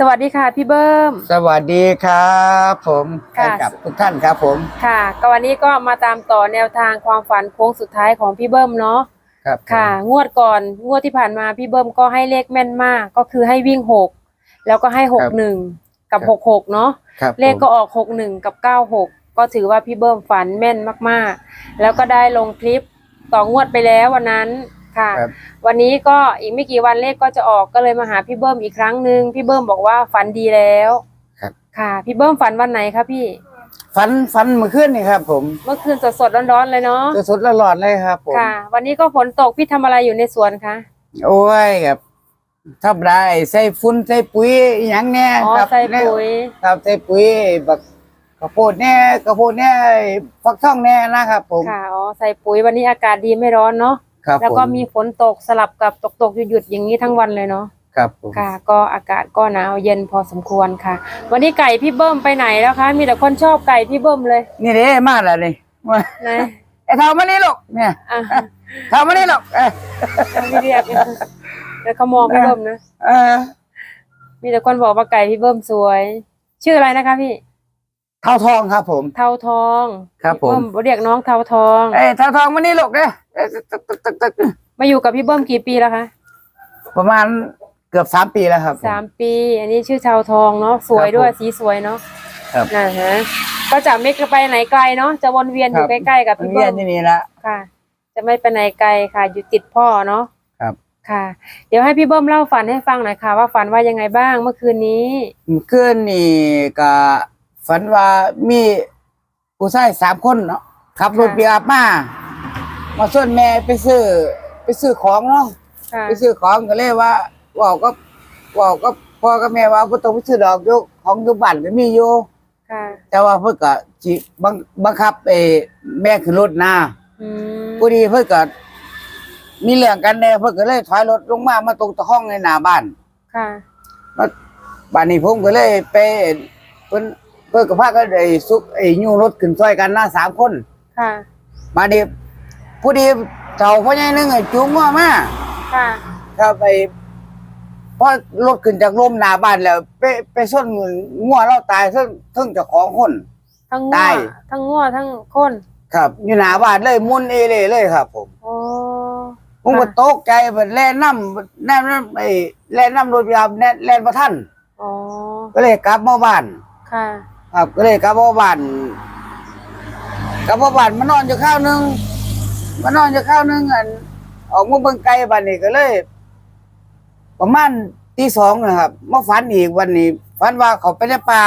สวัสดีค่ะพี่เบิ้ม สวัสดีครับ ผมค่ะ ให้กับทุกท่านครับผมค่ะ ก็วันนี้ก็มาตามต่อแนวทางความฝันโค้งสุดท้ายของพี่เบิ้มเนาะครับผมค่ะ งวดก่อนงวดที่ผ่านมาพี่เบิ้มก็ให้เลขแม่นมาก ก็คือให้วิ่งหกแล้วก็ให้หกหนึ่งกับหกหกเนาะครับผมเลขก็ออกหกหนึ่งกับเก้าหกก็ถือว่าพี่เบิ้มฝันแม่นมากๆ แล้วก็ได้ลงคลิปต่องวดไปแล้ววันนั้น ค่ะ ครับ วันนี้ก็อีกไม่กี่วันเลขก็จะออกก็เลยมาหาพี่เบิ้มอีกครั้งหนึ่งพี่เบิ้มบอกว่าฝันดีแล้วครับ ค่ะ พี่เบิ้มฝันวันไหนคะพี่ฟันฟันเมื่อคืนนี่ครับ ผมเมื่อคืนสดๆร้อนๆเลยเนาะจะสุดละหลอดเลยครับ ผม ค่ะ วันนี้ก็ฝนตกพี่ทำอะไรอยู่ในสวนคะโอ้ยครับทับได้ใส่ฟุ้นใส่ปุ๋ยอหย่างเนี้ยอ๋อครับใส่ปุ๋ยครับใส่ปุ๋ยบักกระโพดแน่กระโพดแน่ฟักทองแน่นะครับ ผม ค่ะอ๋อใส่ปุ๋ยวันนี้อากาศดีไม่ร้อนเนาะ ครับแล้วผมก็มีฝนตกสลับกับตกๆหยุดๆอย่างนี้ทั้งวันเลยเนาะครับผมค่ะ ก็อากาศก็หนาวเย็นพอสมควรค่ะ วันนี้ไก่พี่เบิ้มไปไหนแล้วคะมีแต่คนชอบไก่พี่เบิ้มเลยนี่เด้มาแล้วนี่มานะไอ้เท่ามานี่ลูกเนี่ยอะเท่ามานี่ลูกเอ้ยไม่เรียกแล้วเขามองพี่เบิ้มนะเออมีแต่คนบอกว่าไก่พี่เบิ้มสวย ชื่ออะไรนะคะพี่เท่าทองครับผม เทาทองครับผม พี่เบิ้เรียกน้องเทาทอง เอ้ยเท่าทองมานี่ลูกเนี่ย มาอยู่กับพี่เบิ้มกี่ปีแล้วคะประมาณเกือบสามปีแล้วครับสามปี อันนี้ชื่อเทาทองเนาะสวยด้วยสีสวยเนาะครับนะฮะก็จะไม่ไปไหนไกลเนาะจะวนเวียนอยู่ใกล้ๆกับพี่เรีเบิ้ยนมที่นี่ละค่ะ จะไม่ไปไหนไกลค่ะ อยู่ติดพ่อเนาะครับค่ะ เดี๋ยวให้พี่เบิ้มเล่าฝันให้ฟังหน่อยค่ะ ว่าฝันว่ายังไงบ้างเมื่อคืนนี้เมื่อคืนนี่ก็ฝันว่ามีผู้ชายสามคนเนาะขับรถค่ะเบียบมา มาส่วนแม่ไปซื้อไปซื้อของเนาะค่ะไปซื้อของก็เลยว่าเว่าก็เว่าก็พ่อกับแม่ว่าบ่ต้องไปซื้อดอกอยู่ของอยู่บ้านก็มีอยู่ค่ะแต่ว่าเพิ่นก็สิบังบังคับไอ้แม่ขึ้นรถนะอืมพอดีเพิ่นก็มีเรื่องกันแน่เพิ่นก็เลยถอยรถลงมามาตรงตะห้องในหน้าบ้าน ค่ะมาบ้านนี้ผมก็เลยไปเพิ่นเพิ่นก็พากันไอ้ซุกไอ้ยูรถขึ้นซอยกันนะสามคนค่ะ มาดี พอดีเฒ่าพ่อใหญ่หนึงไอ้จูงงัวมาค่ะครับไปพอรถขึ้นจากลมหน้าบ้านแล้ว ไปไปชนงัวเราตายซึ่งซึ่งเจ้าของคน ทั้งได้ง้อทั้งง้อทั้งคนครับ อยู่หน้าบ้านเลยมุนเอเล่เลยครับ ผมโอ้ผมก็ค่ะตกใจเบิดแล่นำแล่นนำไอ้แล่นำรถยามแล่นแล่นบ่ทันอ๋อก็เลยกลับมาบ้าน ค่ะ ครับก็เลยกลับมาบ้านกลับมาบ้านมานอนอยู่ข้าวหนึง มานอนอยู่ข้าวหนึงอันออกมาเบิ่งไกลบ้านนี้ก็เลย ประมาณตีสองนะครับมาฝันอีกวันนี้ฝันว่าเขาไปในป่า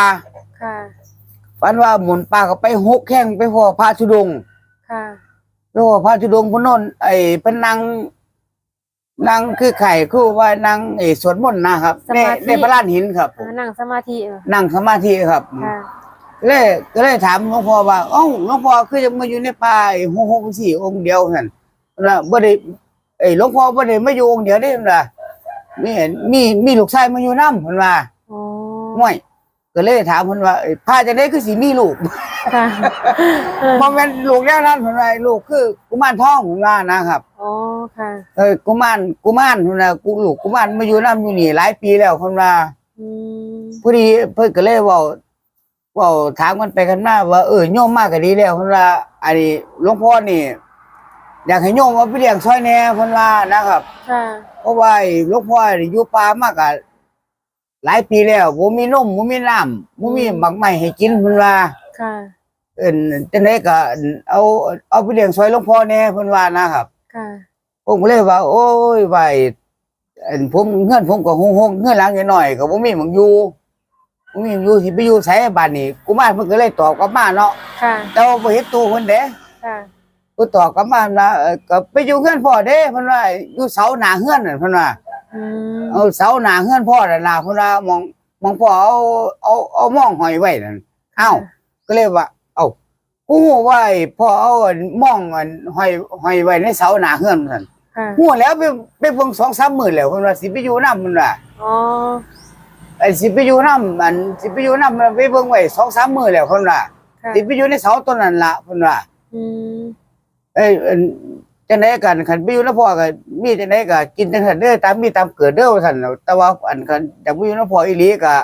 ค่ะ ฝันว่าหมุนป่าเขาไปหกแข้งไปพ่อพระธุดงค์ค่ะ ไปพ่อพระธุดงค์พนนนไอ้เป็นนางนางคือไข่คือว่านางไอ้สวดมนต์นะครับในในพระลานหินครับผมอ่านั่งสมาธิเหรอนั่งสมาธิครับ ค่ะ เลยก็เลยถามหลวงพ่อว่าเอ้าหลวงพ่อคือจะมาอยู่ในป่าไอ้หกหกสี่องค์เดียวนั่นนะบ่ได้ไอ้หลวงพ่อบ่ได้มาอยู่องค์เดียวนี่ล่ะมีเห็นมีมีลูกชายมาอยู่นำเพิ่นว่าอ๋อห่วยก็เลยถามเพิ่นว่าเอ้ยพาจะได้คือสิมีลูกค่ะเออบ่แม่นลูกแล้วนั้นเพิ่นว่าลูกคือกุมารทองเพิ่นว่านะครับอ๋อค่ะเออกุมารกุมารเพิ่นว่ากูลูกกุมารมาอยู่นำอยู่นี่หลายปีแล้วเพิ่นว่าอืมพอดีเพิ่นก็เลยเว้าเว้าถามกันไปกันมาว่าเออโยมมากก็ดีแล้วเพิ่นว่าอันนี้หลวงพ่อนี่ อยากให้โยมเอาไปเลี้ยงซอยแหน่เพิ่นว่านะครับค่ะเพราะว่าไอ้หลวงพ่อนี่อยู่ป่ามากก็หลายปีแล้วบ่มีนมบ่มีน้ำบ่มีหมักไม้ให้กินเพิ่นว่าค่ะ เอิ้นจังไดก็เอาเอาไปเลี้ยงซอยหลวงพ่อแหน่เพิ่นว่านะครับค่ะผมก็เลยว่า โอ้ยว่าไอ้อันผมเงินผมก็หงๆเงินหลังนิดหน่อยก็บ่มีหมังอยู่บ่ มีหม้องอยู่สิไปอยู่ไสบ้านนี้กุมารเพิ่นก็เลยตอบกลับมาเนาะค่ะ แต่ว่าบ่เห็นตัวเพิ่นเด้ค่ะเพิ่นตอบกลับมาว่าเอ่อก็ไปอยู่เฮือนพ่อเด้เพิ่นว่าอยู่เสาหน้าเฮือนนั่นเพิ่นว่า อืมเอาเสาหน้าเฮือนพ่อนั่นล่ะเพิ่นว่ามองมองพ่อเอาเอาเอามองหอยไว้นั่นอ้าวก็เลยว่า เอ้ากูฮู้ว่าไอ้พ่อเอาอันมองอันหอยหอยไว้ในเสาหน้าเฮือนนั่นค่ะฮู้แล้วไปไปเบิ่ง2-3มื้อแล้วเพิ่นว่าสิไปอยู่นำเพิ่นว่าอ๋อไอ้สิไปอยู่นำอันสิไปอยู่นำไปเบิ่งไว้2-3มื้อแล้วเพิ่นว่าค่ะสิไปอยู่ในเสาต้นนั้นล่ะเพิ่นว่าอืมเอ้ยอันจังไดกันคันไปอยู่นำพ่อก็มีจังไดก็กินจังซั่นเด้อตามมีตามเกิดเด้อว่าซั่นแต่ว่าอันคันอยากไปอยู่นำพ่ออีหลีก็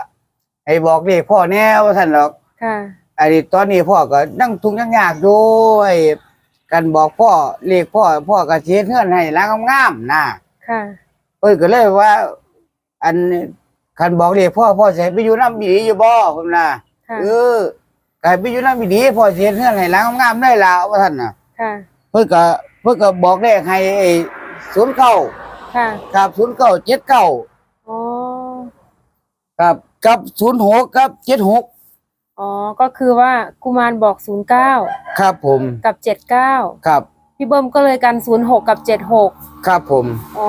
ให้บอกเลขพ่อแน่ว่าซั่นดอก ค่ะ อันนี้ตอนนี้พ่อก็นั่งทุกข์ยังยากอยู่ไอ้กันบอกพ่อเลขพ่อพ่อก็สิเฮ็ดเฮือนให้ล้างงามๆนะค่ะ เอ้ยก็เลยว่า อัน คันบอกเลขพ่อพ่อสิให้ไปอยู่นำอีหลีอยู่บ่พุ่นน่ะค่ะเออก็ให้ไปอยู่นำอีหลีพ่อสิเฮ็ดเฮือนให้ล้างงามๆได้ล่ะว่าซั่นน่ะ ค่ะเพิ่นก็เพิ่นก็บอกเลขให้ไอ้09ค่ะกับ0979อ๋อกับกับ06กับ76อ๋อก็คือว่ากุมารบอกศูนย์เก้าครับผมกับเจ็ดเก้าครับ พี่เบิ้มก็เลยกันศูนย์หกกับเจ็ดหกครับผม อ๋อ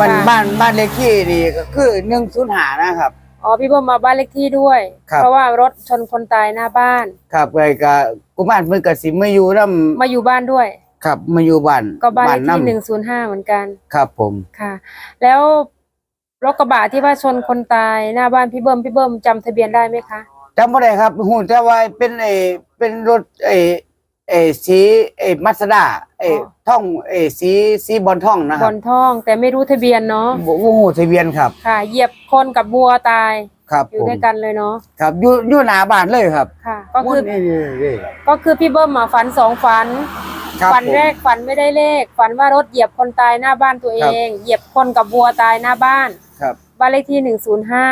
วันค่ะบ้านบ้านเลขที่นี่ก็คือ105นะครับ อ๋อพี่เบิ้มมาบ้านเลขที่ด้วย ครับ เพราะว่ารถชนคนตายหน้าบ้าน ครับไอ้ก็กุมารเพิ่นก็สิมาอยู่นํมาอยู่บ้านด้วย ครับมาอยู่บ้านก็บ้านเลขที่ำหนึ่งศูนย์ห้าเหมือนกันครับผม ค่ะ แล้วรถกระบะที่ว่าชนคนตายหน้าบ้านพี่เบิ้มพี่เบิ้มจำทะเบียนได้ไหมคะจำบ่ได้ครับฮู้แต่ว่าเป็นไอ้เป็นรถไอ้ ไอ้สีไอ้มาสด้าไอ้อ๋อท่องไอ้สีสีบอลท่องนะคบรัอบลทองแต่ไม่รู้ทะเบียนเนาะบ่บ่ฮู้ทะเบียนครับ ค่ะ เหยียบคนกับบัวตายครับอยู่ผมด้วยกันเลยเนาะครับอยู่อยู่หน้าบ้านเลยครับค่ะ ก็คือนี่นี่ก็คือพี่เบิ้มมาฝันสองฝัน ครับฝันผม แรกฝันไม่ได้เลข ฝันว่ารถเหยียบคนตายหน้าบ้านตัวเองเหยียบคนกับวัวตายหน้าบ้าน ครับ บ้านเลขที่หนึ่งศูนย์ห้า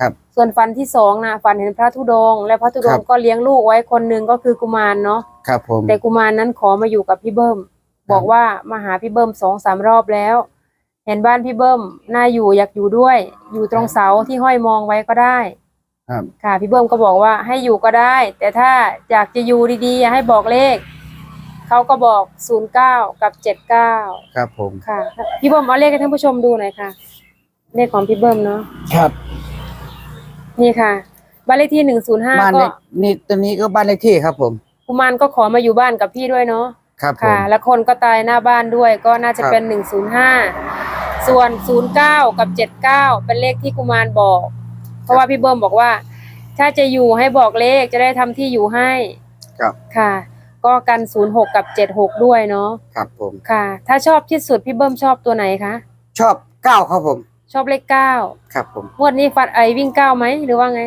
ครับส่วนฝันที่สองนะฝันเห็นพระธุดงค์และพระธุดงครัค์บ ก็เลี้ยงลูกไว้คนหนึ่งก็คือกุมารเนาะ ครับผม แต่กุมารนั้นขอมาอยู่กับพี่เบิ้ม บอกว่ามาหาพี่เบิ้มสองสามรอบแล้ว เห็นบ้านพี่เบิ้มน่าอยู่อยากอยู่ด้วย อยู่ตรงเสาที่ห้อยมองไว้ก็ได้ ครับ ค่ะ พี่เบิ้มก็บอกว่าให้อยู่ก็ได้ แต่ถ้าอยากจะอยู่ดีๆให้บอกเลขเขาก็บอกศูนย์เก้ากับเจ็ดเก้าครับผม ค่ะ พี่เบิ้มเอาเลขให้ท่านผู้ชมดูหน่อยค่ะ เลขของพี่เบิ้มเนาะ ครับ นี่ค่ะ บ้านเลขที่หนึ่งศูนย์ห้าบ้านก็เลขนี่ตัวนี้ก็บ้านเลขที่ครับผม กุมารก็ขอมาอยู่บ้านกับพี่ด้วยเนาะครับผม ค่ะแล้วคนก็ตายหน้าบ้านด้วยก็น่าจะครับเป็นหนึ่งศูนย์ห้าส่วนศูนย์เก้ากับเจ็ดเก้าเป็นเลขที่กุมารบอก เพราะว่าพี่เบิ้มบอกว่า ถ้าจะอยู่ให้บอกเลขจะได้ทำที่อยู่ให้ครับ ค่ะ ก็กันศูนย์หกกับเจ็ดหกด้วยเนาะครับผม ค่ะ ถ้าชอบที่สุดพี่เบิ้มชอบตัวไหนคะชอบเก้าครับผม ชอบเลขเก้าครับผม งวดนี้ฟัดไอวิ่งเก้าไหมหรือว่าไง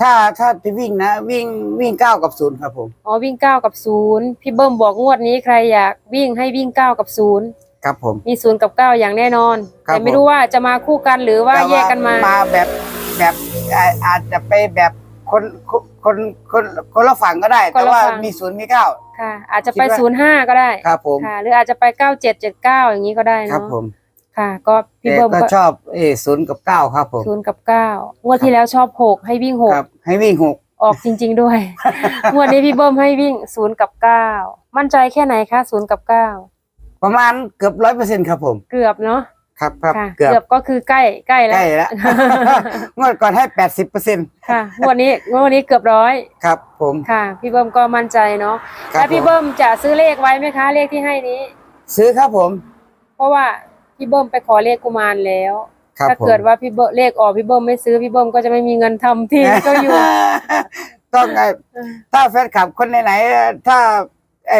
ถ้าถ้าจะวิ่งนะ วิ่งวิ่งเก้ากับศูนย์ครับผม อ๋อวิ่งเก้ากับศูนย์พี่เบิ้มบอกงวดนี้ใครอยากวิ่งให้วิ่งเก้ากับศูนย์ครับผม มีศูนย์กับเก้าอย่างแน่นอน ครับแต่ไม่ผมรู้ว่าจะมาคู่กันหรือว่าแยกกันมา มาแบบแบบอาอาจจะไปแบบคนคนคนคนคนละฝั่งก็ได้ คนละแต่ว่าฝั่ง มีศูนย์มีเก้า ค่ะ อาจจะไปคิดว่า ศูนย์ห้าก็ได้ครับผม ค่ะ หรืออาจจะไปเก้าเจ็ดเจ็ดเก้าอย่างนี้ก็ได้ครับเนาะผม ค่ะ ก็พี่แต่เบิ้มก็ก็ชอบเออศูนย์กับเก้าครับผม ศูนย์กับเก้างวดที่แล้วชอบหกให้วิ่งหกครับ ให้วิ่งหกออกจริง ๆ ด้วย งวดนี้พี่เบิ้มให้วิ่งศูนย์กับเก้ามั่นใจแค่ไหนคะศูนย์กับเก้าประมาณเกือบร้อยเปอร์เซ็นต์ครับผม เกือบเนาะครับครับค่ะเกือบเกือบก็คือใกล้ใกล้แล้ใกว ล้แล้ว งวดก่อนให้แปดสิบเปอร์เซ็นต์ค่ะงวดนี้งวดนี้เกือบร้อยครับผมค่ะ พี่เบิ้มก็มั่นใจเนาะครับแล้วพี่ผมเบิ้มจะซื้อเลขไว้ไหมคะ เลขที่ให้นี้ ซื้อครับผม เพราะว่า พี่เบิ้มไปขอเลขกุมารแล้ว ครับถ้าผมเกิดว่าพี่เบิ้มเลขออกพี่เบิ้มไม่ซื้อพี่เบิ้มก็จะไม่มีเงินทำที่ก็อยู่ ต้องไงถ้าแฟนคลับคนไหนๆถ้าไอ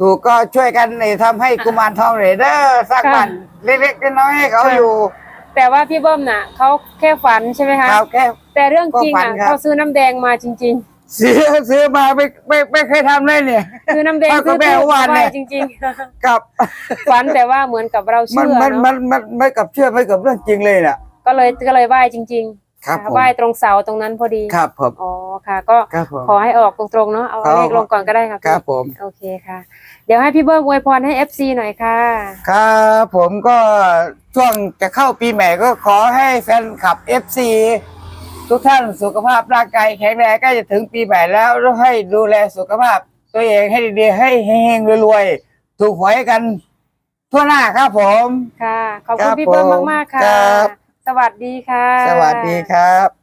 ถูกก็ช่วยกันไอ้ทำให้กุมารทองเลยเด้อสร้างค่ะบ้านเล็กๆน้อยๆให้เขาค่ะอยู่แต่ว่าพี่เบิ้มน่ะเขาแค่ฝันใช่ไหมคะ ครับแค่ แต่เรื่องจริงก็ฝัอะนครับ เขาซื้อน้ำแดงมาจริง ซื้อซื้อมาไม่ไม่ไม่เคยทำเลยเนี่ยๆซื้อน้ำแดงเอาก็ซื้อแม่ถูกวาดไว้เนี่ยจริงกับๆฝันแต่ว่าเหมือนกับเรามันเชื่อมันมัเนาะนมันไม่กับเชื่อไม่กับเรื่องจริงเลยน่ะ ก็เลยก็เลยไหว้จริง ๆ ครับค่ะผมไหว้ตรงเสาตรงนั้นพอดีครับผมอ๋อค่ะ ก็ครับผมขอให้ออกตรงๆเนาะเอาครับเลขลงก่อนก็ได้ค่ะครับผมโอเคค่ะ เดี๋ยวให้พี่เบิ้มอวยพรให้ FC หน่อยค่ะ ครับผมก็ช่วงจะเข้าปีใหม่ก็ขอให้แฟนคลับ FC ทุกท่านสุขภาพร่างกายแข็งแรงใกล้จะถึงปีใหม่แล้วต้องให้ดูแลสุขภาพ ตัวเองให้ดีๆให้เฮงๆรวยๆถูกหวยกัน ทั่วหน้าครับผม ค่ะ ขอบคคุรัณบพี่เบิ้มผมมาก ๆ ค่ะ ครับ สวัสดีค่ะ สวัสดีครับ